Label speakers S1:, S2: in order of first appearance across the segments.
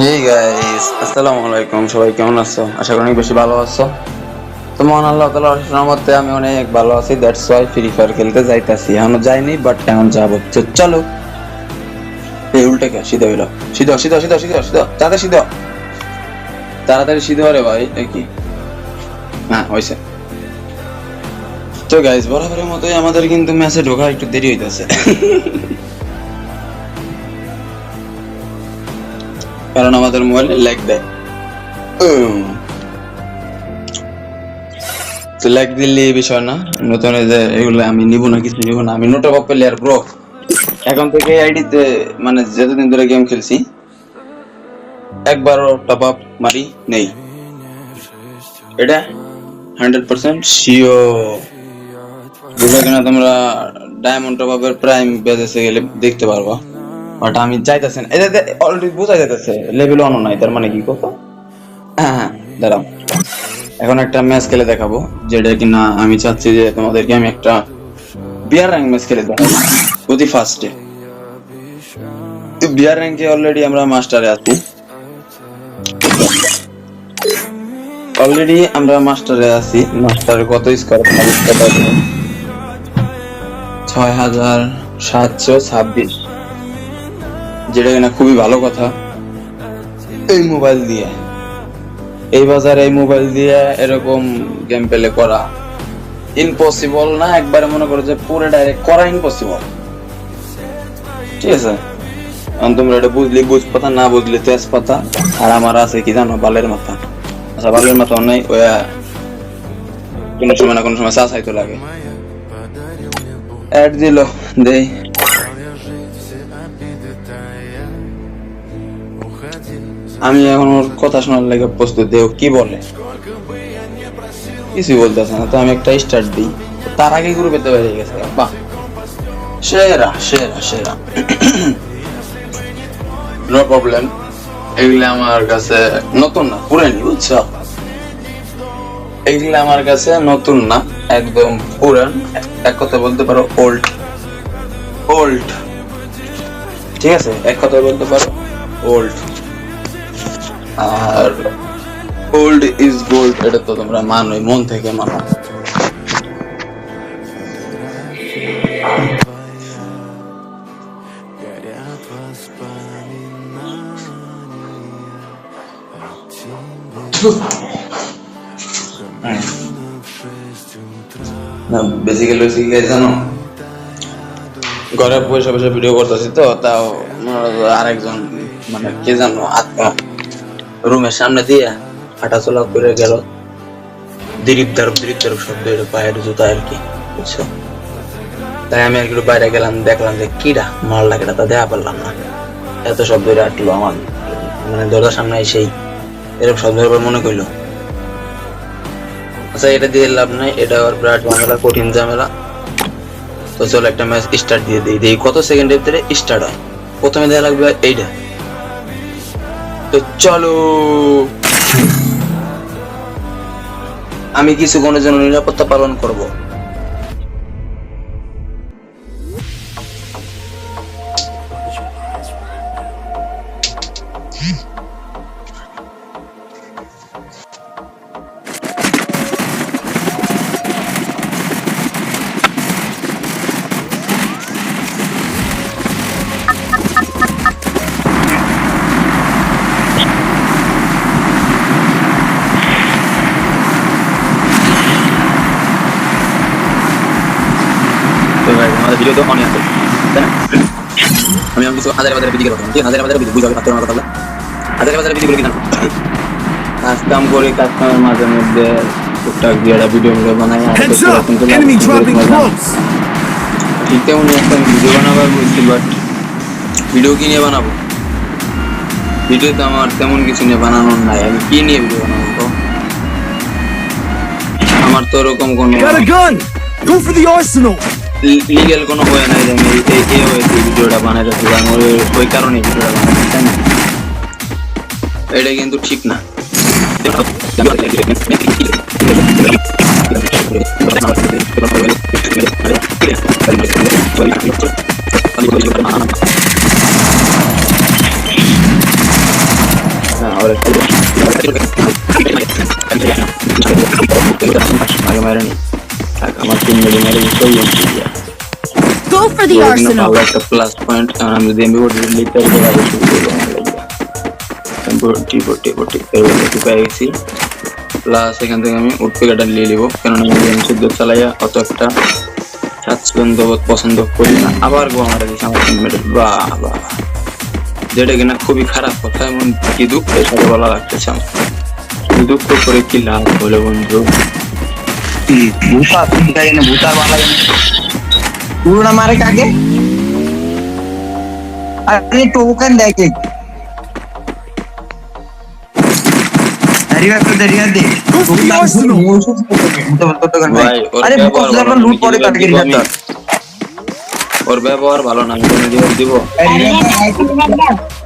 S1: Hey guys আসসালামু আলাইকুম সবাই কেমন আছো? আশা করি অনেক বেশি ভালো আছো। তো মহান আল্লাহ তাআলা অশেষ মধ্যে আমি অনেক ভালো আছি দ্যাটস ওয়াই ফ্রি ফায়ার খেলতে যাইতাছি। এখনও যাইনি বাট এখন যাব। তো চলো, এই উল্টে কে? সিধা হইল। সিধা সিধা সিধা সিধা সিধা, তাড়াতাড়ি সিধা। তাড়াতাড়ি সিধা রে ভাই কি? হ্যাঁ হয়েছে তো গাইস বরাবরের মতোই আমাদের কিন্তু ম্যাচে ঢোকা একটু দেরি হইতাছে। কারণ আমাদের মোবাইলে ল্যাগ দেয়। তো ল্যাগ দিলে এই বিষয় না। নতুন যে এগুলো আমি নিব না, কিছু নিব না। আমি নোটা বাপ প্লেয়ার ব্রো এখন থেকে আইডিতে মানে যতদিন ধরে গেম খেলছি, একবারও টপ আপ মারি নেই। এটা হান্ড্রেড পার্সেন্ট শিওর বুঝলো কিনা তোমরা ডায়মন্ড টপ আপের প্রাইম বেজেসে গেলে দেখতে পারবা। বাট আমি চাইতেছি না। এটা অলরেডি বোঝা যাইতেছে লেভেল অন নাই, তার মানে কি কত হ্যাঁ হ্যাঁ দাঁড়াও। এখন একটা ম্যাচ খেলে দেখাবো, যেটা কিনা আমি চাচ্ছি যে তোমাদেরকে আমি একটা বিয়ার র্যাঙ্ক ম্যাচ খেলে দেখাবো অতি ফার্স্টে তো বিয়ার র্যাঙ্কে অলরেডি আমরা মাস্টারে আছি। অলরেডি আমরা মাস্টারে আছি। মাস্টারে কত স্কোর ছয় হাজার সাতশো ছাব্বিশ। যেটা কিনা খুবই ভালো কথা। এই মোবাইল দিয়ে। এই বাজারে এই মোবাইল দিয়ে এরকম গেম প্লে করা। ইম্পসিবল না, একবারে মনে করো যে পুরো ডাইরেক্ট করা ইম্পসিবল ঠিক আছে? তোমরা এটা বুঝলি বুঝ পাতা না বুঝলি তেজ পাতা আর আমার আছে কি জানো, বালের মাথা। আচ্ছা বালের মাথা নাই ওই কোনো সময় না কোনো সময় চা চাইতো লাগে। অ্যাড দিল, দেই। আমি এখন ওর কথা শোনার লাগে প্রস্তুত দেও কি বলে। কিছু বলতেছে না, তো আমি একটা স্টার্ট দিই। তার আগে গ্রুপে তো হয়ে গেছে, বাহ। সেরা সেরা সেরা। নো প্রবলেম এগুলো আমার কাছে নতুন না, পুরানি, বুঝছ? এগুলো আমার কাছে নতুন না, একদম পুরান। এক কথা বলতে পারো ওল্ড ওল্ড ঠিক আছে? এক কথা বলতে পারো ওল্ড আর ওল্ড ইজ গোল্ড এটা তো তোমরা মানোই, মন থেকে মানো। না বেসিক্যালি কি জানো? ঘরে বসে বসে ভিডিও করতেছি তো, তাও আরেকজন মানে কে জানো, আত্মা। রুমের সামনে দিয়ে হাঁটাচলা করে গেল। দিরিপ দারুপ দিরিপ দারুপ শব্দ এটা পায়ের জুতা আর কি, বুঝছ? তাই আমি আর একটু বাইরে গেলাম, দেখলাম যে কিরা মাল লাগে তা দেখা পারলাম না। এত শব্দ আটলো আমার মানে দরজার সামনে এসেই। এরকম শব্দ মনে করল আচ্ছা এটা দিয়ে লাভ নাই, এটা আবার বিরাট ঝামেলা, কঠিন ঝামেলা। তো চলো একটা ম্যাচ স্টার্ট দিয়ে দিই দিই। কত সেকেন্ডের ভিতরে স্টার্ট হয়? প্রথমে দেওয়া লাগবে এইটা। তো চলো। আমি কিছু কোনো জন্য নিরাপত্তা পালন করব। ভিডিও তো অনে আছে তাই না? আমি আমি কিছু হাজার বাজারের বিধি করতাম ঠিক? হাজার বাজারের বিধি বুঝাবে হাতের কথা বলে হাজার বাজারের বিধিগুলো কি জানো কাজ কাম করে কাজ কামের মাঝে মধ্যে টুকটাক দিয়ে একটা ভিডিও ভিডিও বানাই! ঠিক তেমনি একটা ভিডিও বানাবার বলছি বাট ভিডিও কি নিয়ে বানাবো? ভিডিও তো আমার তেমন কিছু নিয়ে বানানোর নাই। আমি কি নিয়ে ভিডিও বানাবো তো? আমার তো ওরকম কোনো
S2: Got a gun! Go for the arsenal!
S1: Legal কোনো ওয়ে নাই যে আমি এই এই ওয়েতে ভিডিওটা বানাইতেছি আমি ওই- ওই কারণে ভিডিওটা বানাইছি তাই না এটা কিন্তু ঠিক না আবার একটু আগে মারে নি থাক, আমার তিন মিলি
S3: Go for the arsenal.
S1: ভালো একটা প্লাস পয়েন্ট কারণ আমি যদি এমপি ফোর্টি লিখতে পারি তাহলে শুরু করব ফোর্টি ফোর্টি এরকম পেয়ে গেছি প্লাস এখান থেকে আমি উডপেকাটা নিয়ে নিবো কেননা আমি গেম শুদ্ধ চালাইয়া অত একটা স্বাচ্ছন্দ্য বোধ পছন্দ করি না আবার গো আমার দিচ্ছে আমার টিমমেট বাহ বাহ যেটা কিনা খুবই খারাপ কথা এমন কি দুঃখ এর বলা লাগতেছে আমার কি দুঃখ করে কি লাভ বলে বন্ধু
S4: ভূতা ভূতা বালা পুরোনা মারে কাকে আরে টোকেন দেখে রিভাইভ তো রিভাইভ দে
S2: Go for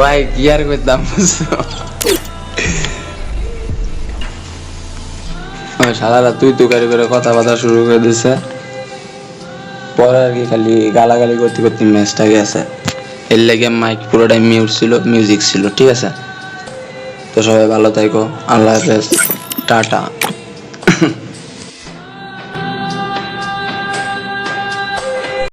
S4: ভাই
S1: কি আর করতাম বুঝছ রাত তুই তুকারি করে কথা বার্তা শুরু করে দিছে। পরে আর কি খালি গালাগালি করতে করতে ম্যাচটা গেছে। এর লেগে মাইক পুরোটাই মিউট ছিল মিউজিক ছিল, ঠিক আছে? তো সবাই ভালো থাকো, আল্লাহ হাফেজ, টাটা।